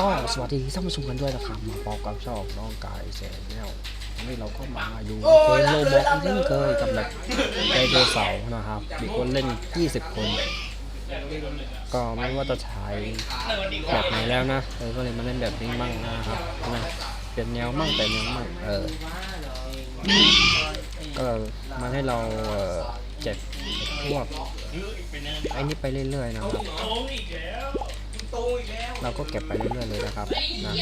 ก็สวัสดีท่านผู้ชมกันด้วยนะครับมาพบกับช่องน้องกายแชนแนลวันนี้เราก็มาอยู่เกมโลบอกอีกเช่นเคยกับแบบไดโนเสาร์นะครับมีคนเล่น 20 คน ก็ไม่ว่าจะใช้แบบไหนแล้วนะเออก็เลยมาเล่นแบบนี้มั่งนะครับนะเปลี่ยนแนวมั่งแต่แนวมั่งเออก็มาให้เราเออเจ็บพวกไอ้นี่ไปเรื่อยๆนะครับ เราก็เก็บไปเรื่อยๆเลยนะครับนะ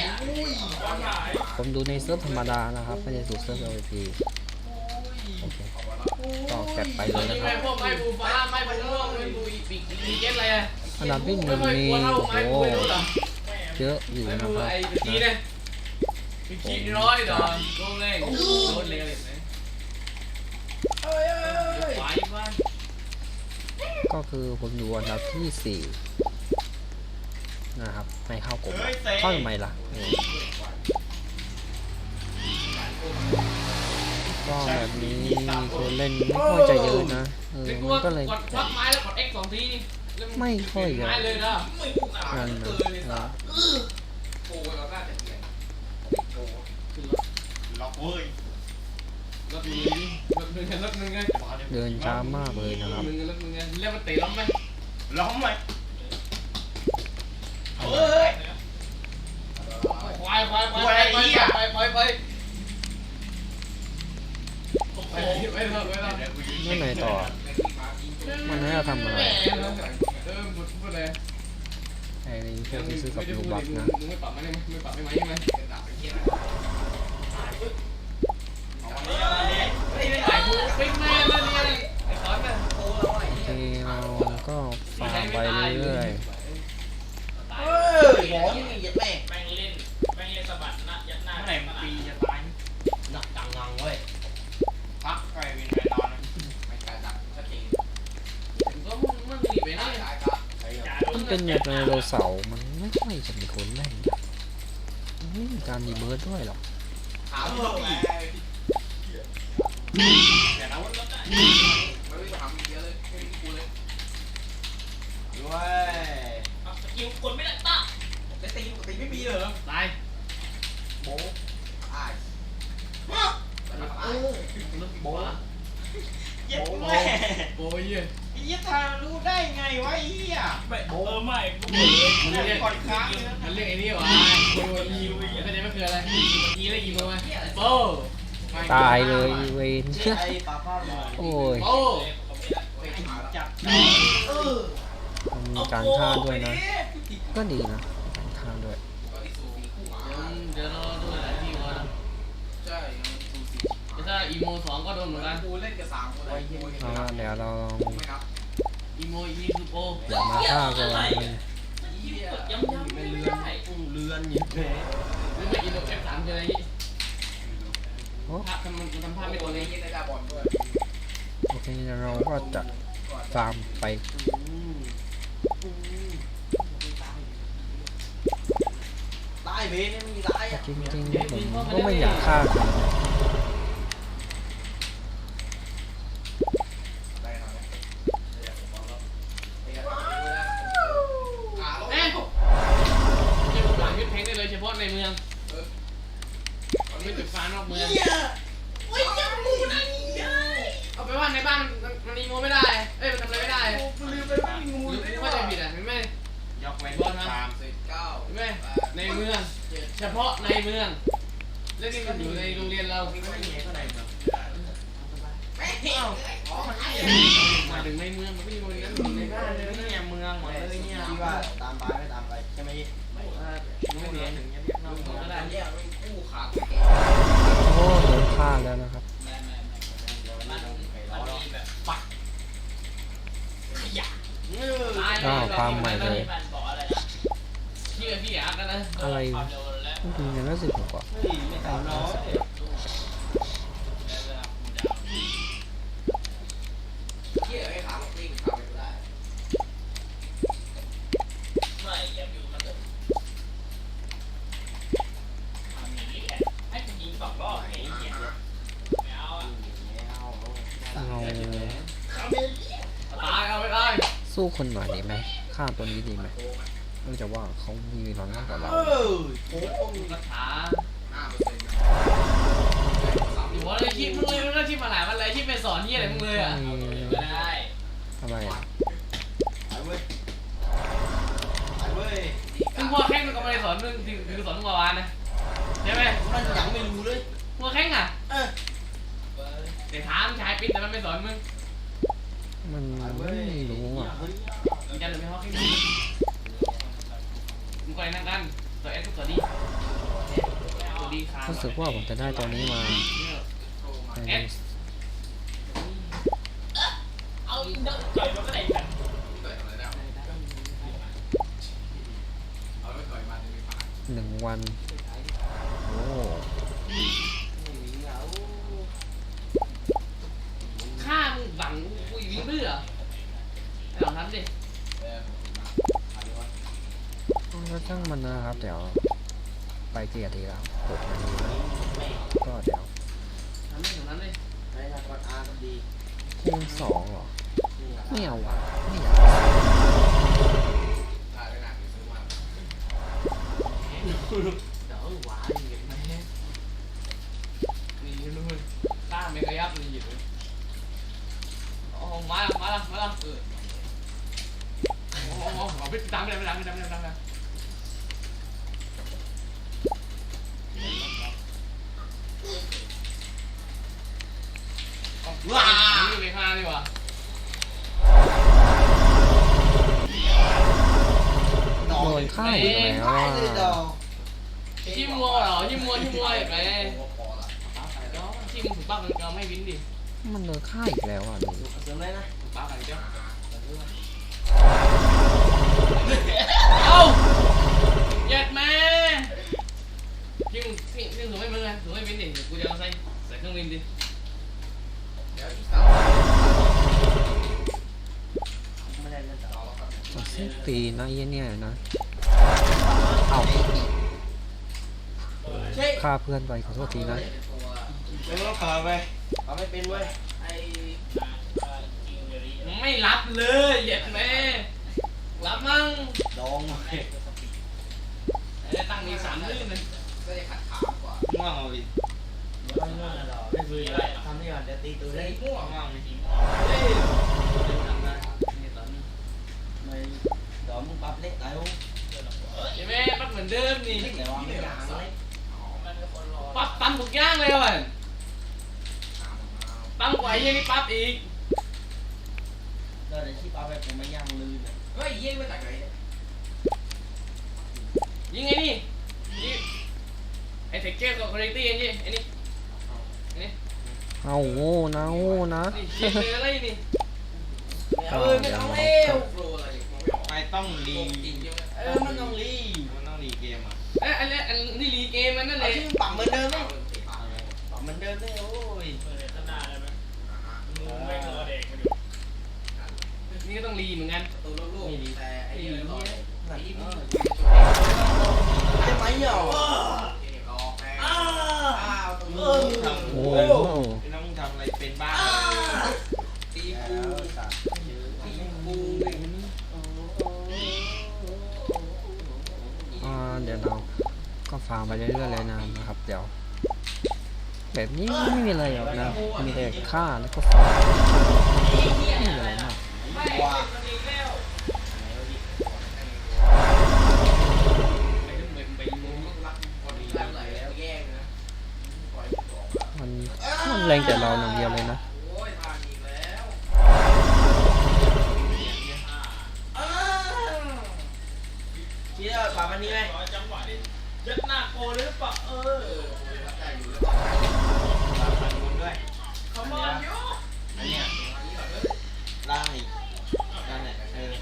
ผมดูในเซิร์ฟธรรมดานะครับไม่ได้ดูเซิร์ฟ LP โอเคก็เก็บไปเลยนะคไม่รับพวกไม่บูฟ้าไม่บูม่วงไม่บูอีปีกอีเก็ตอะไรอะอันดับที่หนึ่งมีโอ้โหเยอะอยู่ไม่นะบูครับไอ้ปีกี้เนี่ยปีกี้ร้อยดอกโดนเลยโดนเลยเลยไหมไหวบ้านก็คือผมอยู่อันดับที่สี่ นะครับไม่เข้ากลุ่มเข้าทำไมล่ะเออก็แบบนี้คนเล่นไม่ค่อยจะเยอะนะเออไอ้กูมันก็เลยกดควักไม้แล้วกด X สองทีนี่ไม่ค่อยเยอะไม้เลยนะนั่นนะเออล็อกเว้ยรถมึงรถมึงรถมึงไงเดินช้ามากเลยนะครับมึงรถมึงไงเรียกมันเตะล้มไหมล้อมไหม ไปไปไปไปไปไปเถอะไปเถอะแล้วไหนต่อ มันให้เราทำอะไรเออพูดพูดเลยไอ้พวกที่ซื้อกับลูบักนะมึงไม่ปรับไม่ได้ไหมไม่ปรับไม่ไหมใช่ไหมไอ้กูเป็นแม่แล้วเนี่ยไอ้ก้อนน่ะโตแล้วไอ้โอเคเราก็ฟาร์มไปเรื่อยเเป็นแบบไดโนเสาร์มันไม่ค่อยจะมีคนเล่นนะมันไม่มีการดีเบิร์ดด้วยหรอกถามเราอีกอย่าเอารถได้ไม่ได้ถามเยอะเลยไม่ได้กูเลยด้วยเอาสกิลกดไม่ได้ตาแต่ตีปกติไม่มีเหรอตายโบอ้ยเออรถโบโบ้ยัดแม่โบ้ยี่ยี่ทารู้ได้ไงวะไอ้เหี้ย ไม่เออไม่กูมันเรีเรียยกกก่อนค้างเลยนะมันเรียกไอ้นี่วะโบ้ยีไม่ได้ไม่คืออะไรยีแล้วยีมาไหมโบ้ตายเลยเวนไอ้ปลาพ่อหมอโอ้ยโบ้ไปจับเออมันมีการฆ่าด้วยนะ ก็ดีนะการฆ่าด้วยเดี๋ยวเราดูหลายทีก่อนใช่สูสีถ้าอีโมสองก็โดนเหมือนกันกูเล่นกับสามคนเลยเอาละเดี๋ยวเราลองไม่นับ อีโมอีซูโปอย่ามาฆ่ากันเลยย้ำย้ำไม่ได้อุ้งเรือนอยู่เลยหรือไม่อีโมเอฟสามจะอะไรโอ้ภาพมันทำภาพไม่ตัวเลยยิงในาบอลด้วยโอเคเราก็จะฟามไปตายเนไม่มีตายอะจริงๆผมก็ไม่อยากฆ่าใครน อ้าวฟาร์มใหม่เลยมันบอกอะไรนะพี่กับพี่อาร์ตนะอะไรความเร็วและจริงๆแล้วสิบกว่า ไหมฆ่าตัวนี้ดีไหมเนื่องจากว่าเขามีเวลามากกว่าเรา โอ้โหรักษาห้าเปอร์เซ็นต์อยู่ว่าเลยคิดมึงเลยมึงก็คิดมาหลายวันเลยคิดไปสอนที่อะไรมึงเลยอะก็ได้ทำไมอะไปเว่ยไปเว่ยมึงพวกแข้งมันก็ไม่ได้สอนมึงถึงถึงสอนมึงเมื่อวานนะใช่ไหมมันยังไม่รู้เลยพวกแข้งอะเออแต่ถามชายปิดแต่มันไม่สอนมึงมันไม่รู้อะมึงจะหรือไม่พวกแข้งมึง ก็เลยนั่งกันตัวเอสตัวดีตัวดีครับรู้สึกว่าผมจะได้ตัวนี้มาในหนึ่งวัน กี่นาทีแล้วหกนาทีแล้วก็เดี๋ยวทำดิลองทำดิไปทำก่อนอากันดีคูณสองเหรอไม่เอาว่ะไม่อยากเดี๋ยวหวานเหยียบไหมนี่นู่นตั้งไม่ขยับนี่หยิบเลยโอ้มาละมาละมาละเออโอ้โหเอาไปตามไปตามไปตามไปตามไป ว้าอยู่ในห้าดีกว่าโดนฆ่าอีกแล้วอะชิมมัวเหรอชิมมัวชิมมัวแบบไหนชิมถูกป้ากันก็ไม่วินดิมันโดนฆ่าอีกแล้วอะดูเสริมเลยนะถูกป้ากันเจ้าเอ้าเหยียดแม่ชิมชิมถูกไม่มึงไงถูกไม่วินดิกูจะเอาใส่ใส่เครื่องวินดิ สิ้นปีนะไอ้เนี่ยนะเอาเช่ฆ่าเพื่อนไปขอโทษทีนะไม่ต้องขาไปเอาไม่เป็นเว้ยไอ้จริงเลยไม่รับเลยเหยียดแม่รับมั่งดองเว้ยไอ้ตั้งมีสามลื่นเลยง่วงเอาดิเดี๋ยวไม่ง่วงนะดอกไม่ คุยอะไรทำนี่ก่อนเดี๋ยวตีตัวได้ง่วงง่วงเลยเฮ้ยทำนะนี่ตอนนี้ไม่ดอกมึงปรับเล็กไหนวะเห็นไหมปั๊บเหมือนเดิมนี่แต่ว่าไม่อยากเลยมันเป็นคนรอปั๊บตั้มทุกอย่างเลยว่ะตั้มกว่าไอ้เหี้ยนี่ปั๊บอีกเราเดี๋ยวชิปเอาไปผมไม่ย่างลืมเนี่ยเฮ้ยยิงมาจากไหนยิงไอ้นี่ยิงไอ้เทคเจอร์กับคอร์เรตี้ไอ้นี่ไอ้นี่ไอ้นี่ เอาโง่นะโง่นะนี่เชียร์เลยอะไรนี่ก็เดี๋ยวเราก็ไม่ต้องรีเออมันต้องรีมันต้องรีเกมอะเอ้ยอันนี้อันนี้รีเกมมันนั่นแหเอาละที่ปรับเหมือนเดิมไหมปรับเหมือนเดิมไหมโอ้ยเปิดข้างหน้าได้ไหมมึงไม่รอเด็กมาอยู่นี่ก็ต้องรีเหมือนกันนี่ดีไอ้เหี้ยนั่นเออได้ไหมเหรออ้ แบบนี้ไม่มีอะไรหรอกนะ มีแต่ฆ่าแล้วก็ฟาร์มไม่มีอะไรมากว้าไปขึ้นไปไปยิงมึงมันมันแรงแต่เราอย่งเดียวเลยนะคิดว่าปรับอันนี้ไหมจังหวะนี้ยัดหน้าโกหรือเปล่าเออ ฝั่งบนด้วยอันเนี้ยล่างอีกนั่นแหละเออ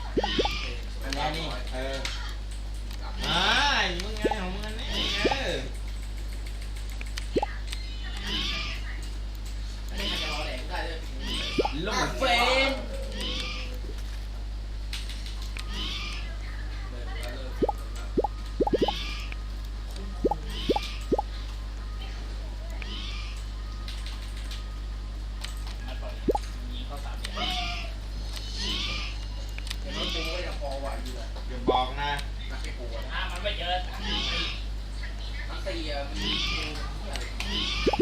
อันนี้นี่เอออ่ามึง อย่าบอกนะถ้ามันไม่เจอทั้งสี่ทั้งสี่อะมี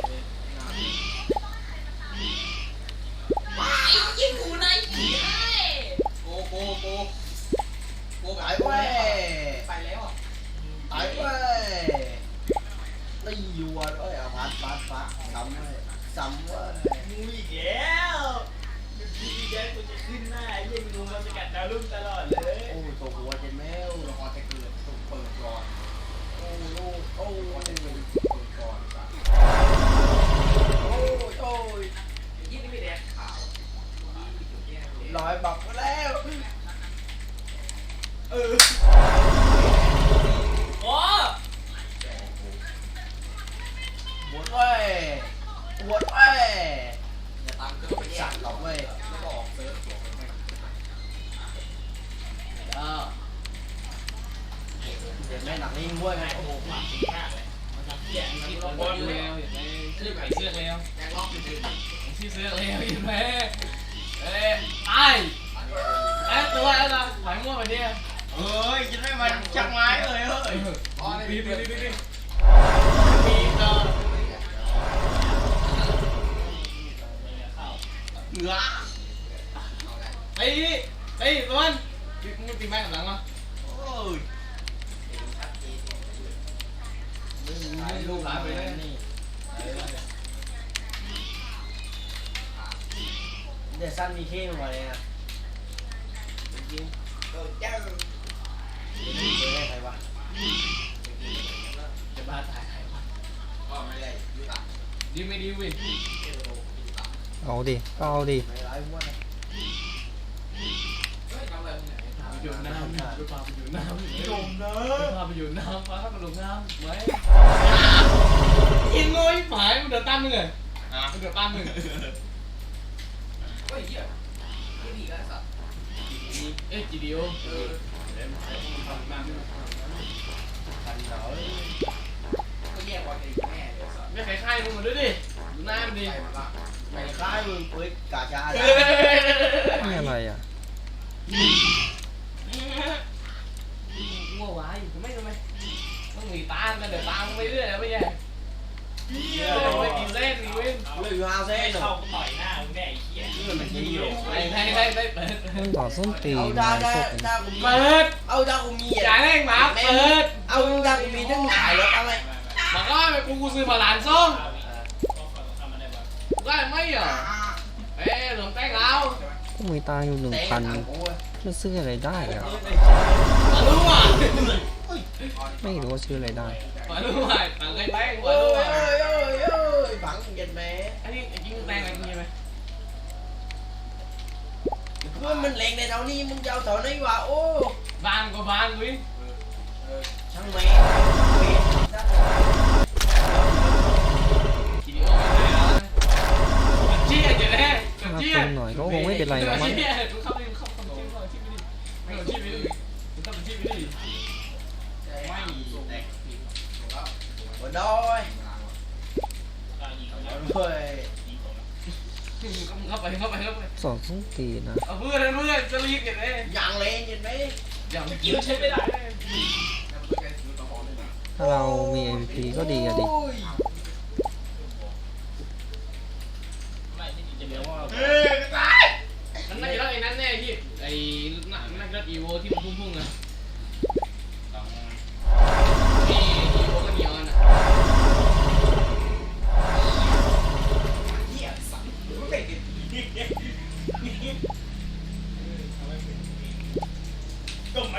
ลอยบอกมาแล้ว เออโอ้หมดเว้ยหมดเว้ยอย่าตามเกิดไปแยสั่กนหรอกเว้ยแล้วก็ออกเซิร์ฟตัวไปไม่เออเดี๋ยวแม่หนักนิ่งเว้ยโอ้โหปากดีมากเลยมันทำเหี้ยคิดเราว่าบบออลลเลแล้ยวเห็นไหมชื่อไก่เสื้อแล้วแกงล็อกอยู่ดีชื่อเสื้อเลยเห็นไหม เอ้ยตายไอ้ตัวแล้วนะไหลมั่วไปเนี่ยเอ้ยกินไม่มันชักไม้เลย เฮ้ยอ๋อนี่บีบีบบบีบีบบบีบีบบีเออเหงือไอ้ไอ้ร้อนมึงตีไม้กับหลังเหรอโอ้ยถ่ายรูปร้านไปเลยนี่เดี๋ยวสั้นมีเข้มาเลยนะจริงๆเออเจ้าเจอได้ใครวะจะบ้าตายใครวะก็ไม่ได้ยูตาดีไม่ดีวินเอาดิก็เอาดิไม่ร้ายหัวนะหยุดน้ำหยุดพาไปหยุดน้ำจมเนอพาไปหยุดน้ำพาเข้าไปลงน้ำไหมยิงงอยหมายมันเดือดตั้มมึงเลยอะมันเดือดตั้มมึง เฮ้ยเหี้ยดีก็สัตว์เอ้ยจีเดียวเออกันเหรอก็แยกวันกันอีกแม่เดี๋ยสัตว์ไม่ใครค่ายมึงมาด้วยดิดูหน้ามันดิไปคล้ายมึงเฮ้ยกาชานี่อะไรอะงัววายทำไมทำไมต้องมีตามกันเดี๋ยวตามไปเรื่อยแล้วไม่ใช่ เดี๋ยวไปกินเล่นนี่เว้ยเหลือห้าเส้นเข้าต่อยหน้าแน่ไอ้เหี้ยนี่มันดีเลยไปให้ให้ให้เปิดมันต่อส้นตีนเอามาได้ด้พวกูมีเปิดเอาได้กูมีจ่ายแรงหมาเปิดเอาได้กูมีถ้ามึงขายรถเอาไหมบอกว่าไปกูกูซื้อมาหลานส้มได้ไหมอะเอ้ยหลงแป้งเรากูมีตังอยู่หนึ่งพันจะซื้ออะไรได้อะมารู้อะไม่รู้ว่าซื้ออะไรได้มารู้อะต่างกันแป้งมาโอ้รู้อะ เพื่อนมันเล็งในเท่านี้มึงจะเอาเท่าไหนวะโอ้บางก็บางวิช่างแม่กินโอ้ไม่ได้แล้วเจี๊ยบจะแน่ถ้าเจียคบนหน่อยก็คงไม่เป็นไรหรอกมั้งเจี๊ยบเข้าไปเข้าไปจิ้มเข้าจิ้มไม่ได้ไม่เอาจิ้มไม่ได้เข้าไปจิ้มไม่ได้ไม่แตกหัวดอยก็ยิงเขาแล้วเฮ้ยยิงผมเข้าไปเข้าไปเข้าไป สองส้นตีนนะเอาเพื่อนเพื่อนจะรีบกันเลยอย่างเล็งเย็นแม่อย่างยิงใช้ไม่ได้ถ้าเรามี MVP ก็ดีอะดิ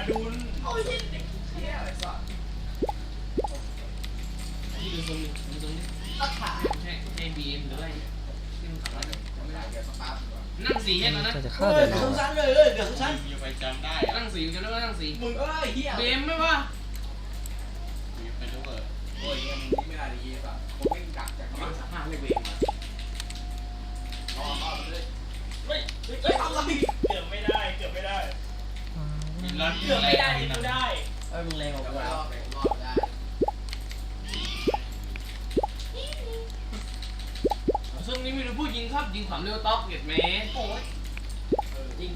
ก็มาดูที่ดูทรงดูตรงนี่ให้ให้บีเอ็มหรืออะไรที่มันขับรถนั่งสีใหมนะจะเฮ้ฆ่ายแต่เกืเราอบอะสั้นเลยเลยเดี๋ยวสั้นอยู่ไปจำได้นั่งสีจะเรียกว่านั่งสีมึงเอ้ยเฮียบีเบมไม่ว่าไปรู้เออโอ้ย มีรถเกือบไม่ได้ที่กูได้ เอ้ยมึงแรงกว่ากูรแล้วอดรอดได้ซึ่งนี้มีผู้พูดยิงครับยิงความเร็วต๊อกเห็นไหมโอ้ยยิง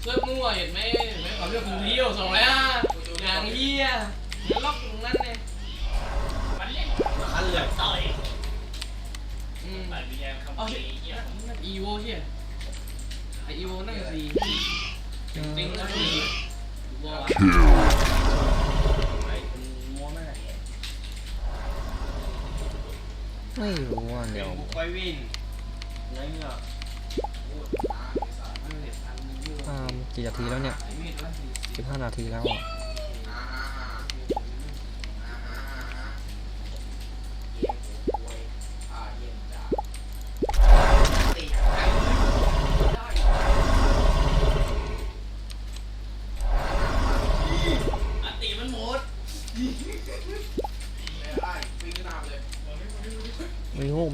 เสื้อมั่วเห็นไหมเห็นไหมความเร็วคุณเที่ยวส่งแล้วหางเหี้ยแล้วล็อกตรงนั้นเลยมันเล่นขันเลยต่อยอืมไปวิญญาณคำพีเหี้ยอีโวเหี้ยไออีโวนั่งสี่ ติงแล้วสี่อีโวอะไอ้คุณมัวแม่ไม่รู้อะเป็เดี๋นยวบุกไปวินไงเนี่ยอ่ากี่นาทีแล้วเนี่ยไอ้มีดละสี่สิบห้านาทีแล้วอะ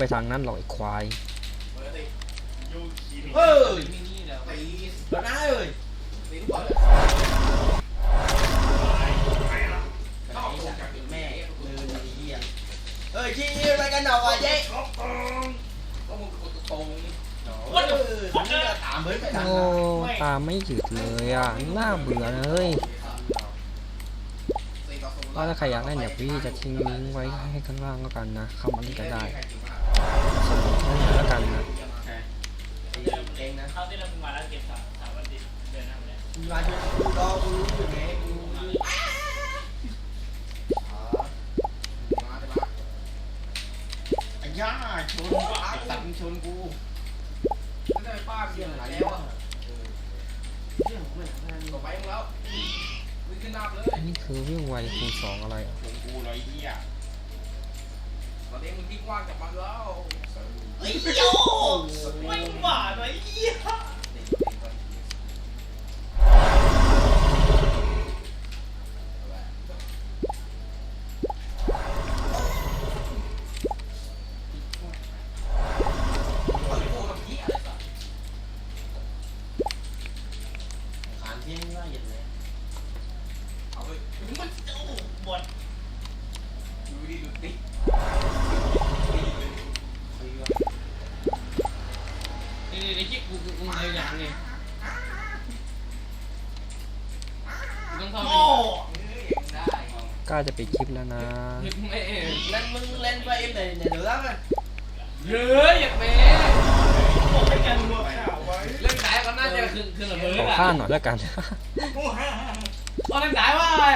ไปทางนั้นหรอกไอ้ควาย เฮ้ยมีนี่เดี๋ยวเราได้เลยแม่ลืมไอ้เหี้ยเอ้ยชี้อะไรกันหนอวะเจ๊ว่าเออมันจะถามเหมือนไปทางโอ้นั้นตามไม่หยุดเลยอะน่าเบื่อเลยก็ถ้าใครอยากเล่นเนี่ยพี่จะทิ้งลิงก์ไว้ให้ข้างล่างแล้วกันนะเข้ามาเล่นกันได้ สนุกแค่ไหนแล้วกันนะเองนะเขาที่เรามาแล้วเก็บสามสามวันติดเดือนน้าเลยมึงมาชวนกูรอกูรู้อยู่ไงกูไอ้ย่าชนไอ้สัตว์มึงชนกูเรื่องอะเรื่องของมันต่อไปของเราวิ่งขึ้นน้ำเลยอันนี้คือวิ่งไวคูณสองอะไรอะชนกูไอ้เหี้ย ตอนนี้มึงที่กว้างจากมันแล้วไอ้โยไม่หวานเลยเหี้ย ล้าจะปิดคลิปแล้วนะไม่เออเล่นมึงเล่นไปเอ็ม này này được lắm á เยอะอย่างเมบอกให้กันหัวข่าวไว้เล่นสายก็น่าจะคืนคืนละเบอร์ขออะข้าหน่อยแล้วกัน ตอนเล่นสายว่าอะไร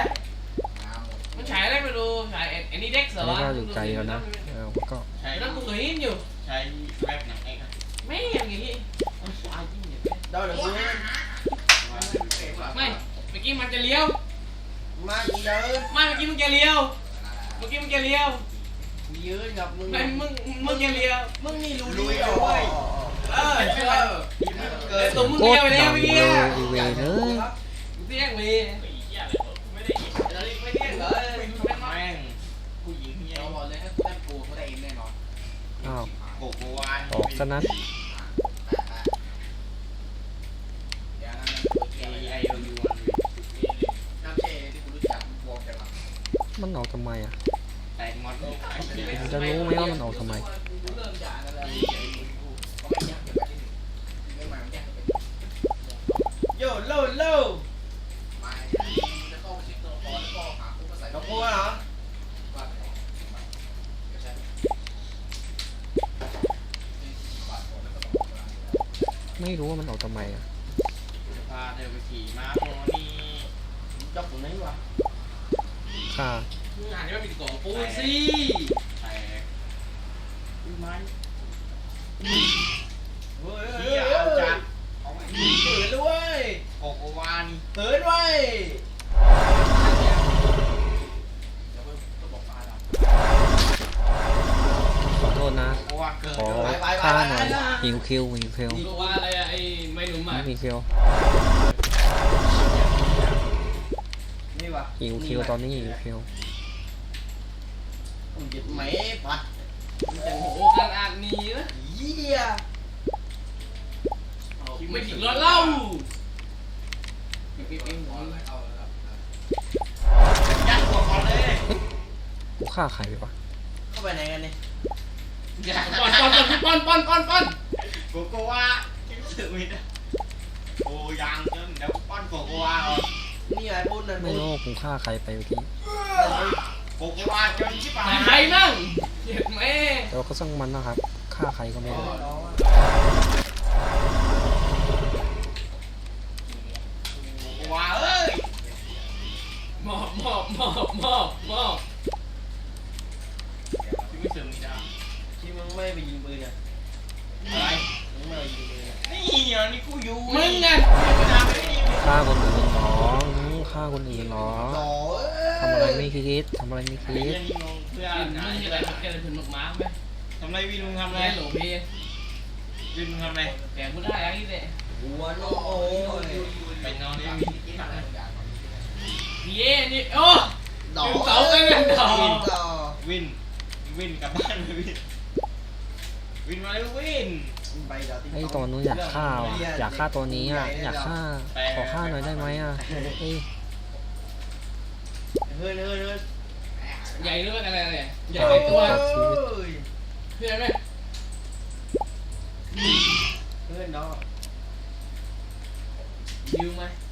มันฉายอะไรไม่รู้ฉายไอ้นี่เด็กเหรอัอนนี้วะก็อยู่ไกลแล้วนะเออก็ใช้แล้วกูเคยเห็นอยู่ใช้แว็บหนังเอกอะไม่อย่างงี้มันสายจริงเนี่ย đâu được luôn ไม่เมื่อกี้มันจะเลี้ยว má gì đâu ไม่เมื่อกี้มึงจะเลี้ยว เมื่อกี้มึงจะเลี้ยว dưới ngập mừng ไม่มึงมึงจะเลี้ยว mừng đi lùi Lùi đi đâu rồi เออใช่ไหม Im nó ไอ้ cười ตัวมึงโคเลี้ตยวรไปดัแล้วงเมื่อเลกี้ยอีเวนเนอะมึงเรียกเว้ยไอ้เหี้ยอะไรวะไม่ได้ยินเราเรียกไม่เรียกเหรอไม่แม่งผู้หญิงเหี้ยเราบอกเลยให้กูได้ปูกูได้เองแน่นอนอ้าวโกโกวานออกซะนั้นำไมอะแตกมอดผมจะรู้ไหมว่ามันออกทำไมกูเริ่มจากกันแล้วเขาไม่ยักเดี๋ยวไปที่หนึ่งไม่มาไม่ยักเป็น vô lô lô มาจะเข้าไปเช็คตัวละครแล้วก็หาคู่มาใส่ đọc cô hả ว่าไปเดี๋ยวใช้บาทคนแล้วก็ต้องไม่รู้ว่ามันออกทำไมอะ พาเธอไปขี่ม้าโพนี่ chọc tụi nấy qua ค่า งานนี้มันเป็นกล่องปูนสิ แตก Ui mai Ôi เหี้ย ơi เอาจัด Cười luôn ơi โกโกวาน Cười luôn ơi เดี๋ยวก็บอกมาแล้วขอโทษนะโกโกวาเกิดขอไปไปไปค่าหน่อยไปไปหิวคิวหิวคิวนี่ก็ว่าอะไรอะไอ้ไม่หนุ่มอะไม่มีคิว Đi vào หิวคิวตอนนี้หิวคิว Ui dịch mẹ phạt โอ้โหขนาดนี้นะ Yeah ไม่ถึงร้อนเหล่า ยัดหัวก่อนเลย กูฆ่าใครไปวะ Có bài này anh đi ป้อนป้อนป้อนป้อนป้อนป้อนโกโกวาคิดสึกไม่ได้โอ้ยังจนเดี๋ยวป้อนโกโกวาเอานี่ไอ้ปุ้นนั่นไม่รู้ว่ากูฆ่าใครไปเมื่อกี้โกโกวานจนชิบหาย ใครมั่งเหยียดแม่แต่ว่าก็ช่างมันนะครับฆ่าใครก็ไม่รู้โก มอบหมอบหมอบหมอบหมอบที่ไม่เสริมนี่จ้าที่มึงไม่ไปยิงปืนอะอะไรมึงไม่ไปยิงปืนอะนี่อะนี่กูอยู่มึงไงไม่ทำไม่ได้ฆ่าคนอื่นเหรออืมฆ่าคนอื่นเหรอต่อทำอะไรไม่คิดทำอะไรไม่ไอ้คิเหี้ดยนี่งงเพื่อมึงหาจะอะไรแกจะถึงหมกม้าไหมทำไรวินมึงทำไรแกหลบพี่วินมึงทำไรแกพูดได้ยังนี่แหละหัวโน้โอ้ยไปนอนในวิน เย่นี่โอ้ดอกถึงเสากันเลยดอกต่อวิน วินกลับบ้านไปวิน วินมาแล้ววินไปดอกไอ้ตัวนู้นอยากฆ่าว่ะอยากฆ่าตัวนี้อะอยากฆ่าขอฆ่าหน่อยได้ไหมอะเอ้ยเฮ้ยเฮ้ยเฮ้ยใหญ่เรื่องอะไรเนี่ยใหญ่ในตัวโอ้ยเพื่อนไหมเฮ้ยน้องยิวไหมไม่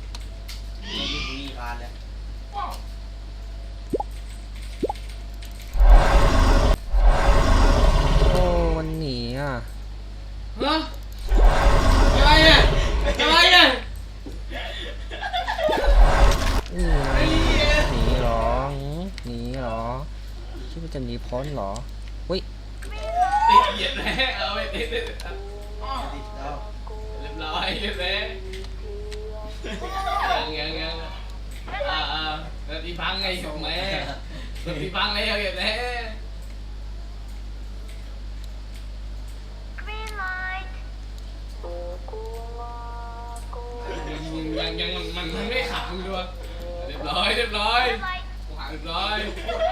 Goodbye.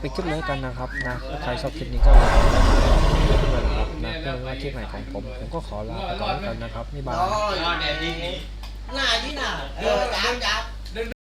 ไปคลิปเลยกันนะครับนะถ้าใครชอบคลิปนี้ก็ลืมกดไลค์ด้วยนะครับนะเพื่อว่าคลิปใหม่ของผมผมก็ขอลาไปก่อนแล้วกันนะครับบ๊ายบาย นอนแดดดีหน้าที่หน้าเออจับจับ